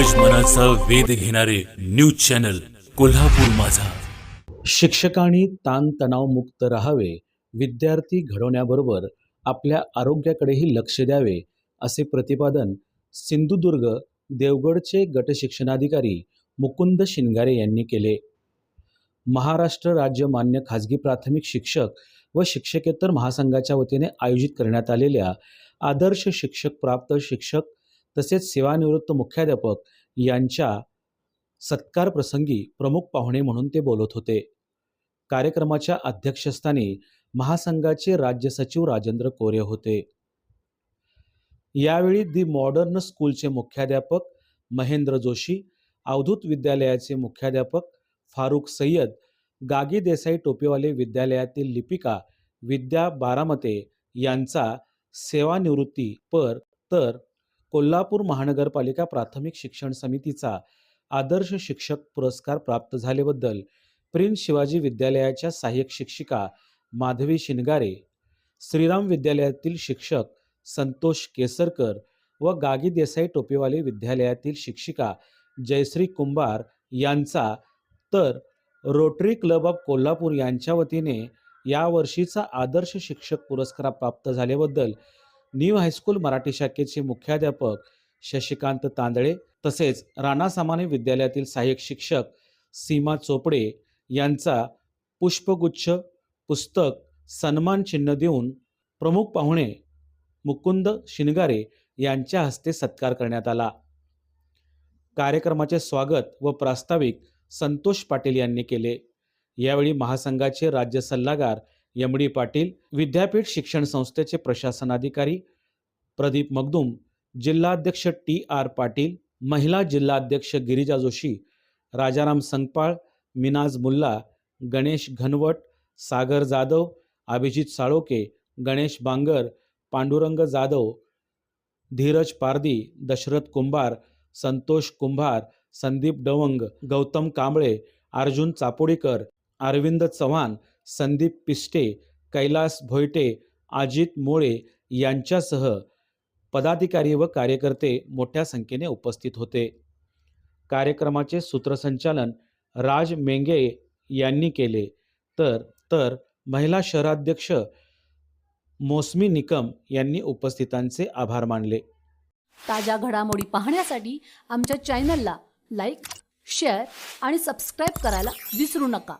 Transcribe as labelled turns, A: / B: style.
A: ज्ञानाचा वेध घेणारे न्यूज चॅनल कोल्हापूर माझा.
B: शिक्षकांनी ताणतणावमुक्त राहावे विद्यार्थी घडवण्याबरोबर आपल्या आरोग्याकडेही लक्ष द्यावे असे प्रतिपादन सिंधुदुर्ग देवगडचे गटशिक्षणाधिकारी मुकुंद शिंगारे यांनी केले. महाराष्ट्र राज्य मान्य खाजगी प्राथमिक शिक्षक व शिक्षकेतर महासंघाच्या वतीने आयोजित करण्यात आलेल्या आदर्श शिक्षक प्राप्त शिक्षक तसेच सेवानिवृत्त मुख्याध्यापक यांच्या सत्कार प्रसंगी प्रमुख पाहुणे म्हणून ते बोलत होते. कार्यक्रमाच्या अध्यक्षस्थानी महासंघाचे राज्य सचिव राजेंद्र कोरे होते. यावेळी दी मॉडर्न स्कूलचे मुख्याध्यापक महेंद्र जोशी अवधूत विद्यालयाचे मुख्याध्यापक फारुख सय्यद गागी देसाई टोपेवाले विद्यालयातील लिपिका विद्या बारामते यांचा सेवानिवृत्ती पर तर कोल्हापूर महानगरपालिका प्राथमिक शिक्षण समितीचा आदर्श शिक्षक पुरस्कार प्राप्त झाल्याबद्दल प्रिन्स शिवाजी विद्यालयाच्या सहाय्यक शिक्षिका माधवी शिनगारे श्रीराम विद्यालयातील शिक्षक संतोष केसरकर व गागी देसाई टोपेवाले विद्यालयातील शिक्षिका जयश्री कुंभार यांचा तर रोटरी क्लब ऑफ कोल्हापूर यांच्या वतीने यावर्षीचा आदर्श शिक्षक पुरस्कार प्राप्त झाल्याबद्दल न्यू हायस्कूल मराठी शाखेचे मुख्याध्यापक शशिकांत तांदळे तसेच राणा सामान्य विद्यालयातील सहाय्यक शिक्षक सीमा चोपडे यांचा पुष्पगुच्छ पुस्तक सन्मान चिन्ह देऊन प्रमुख पाहुणे मुकुंद शिनगारे यांच्या हस्ते सत्कार करण्यात आला. कार्यक्रमाचे स्वागत व प्रास्ताविक संतोष पाटील यांनी केले. यावेळी महासंघाचे राज्य सल्लागार एम डी पाटील विद्यापीठ शिक्षण संस्थेचे प्रशासनाधिकारी प्रदीप मगदुम जिल्हाध्यक्ष टी आर पाटील महिला जिल्हाध्यक्ष गिरिजा जोशी राजाराम संगपाळ मिनाज मुल्ला गणेश घनवट सागर जाधव अभिजित साळोके गणेश बांगर पांडुरंग जाधव धीरज पारदी दशरथ कुंभार संतोष कुंभार संदीप डवंग गौतम कांबळे अर्जुन चापोडीकर अरविंद चव्हाण संदीप पिस्टे कैलास भोयटे अजित मोळे यांच्यासह पदाधिकारी व कार्यकर्ते मोठ्या संख्येने उपस्थित होते. कार्यक्रमाचे सूत्रसंचालन राज मेंगे यांनी केले. तर तर महिला शहराध्यक्ष मोसमी निकम यांनी उपस्थितांचे आभार मानले.
C: ताज्या घडामोडी पाहण्यासाठी आमच्या चॅनलला लाईक शेअर आणि सबस्क्राईब करायला विसरू नका.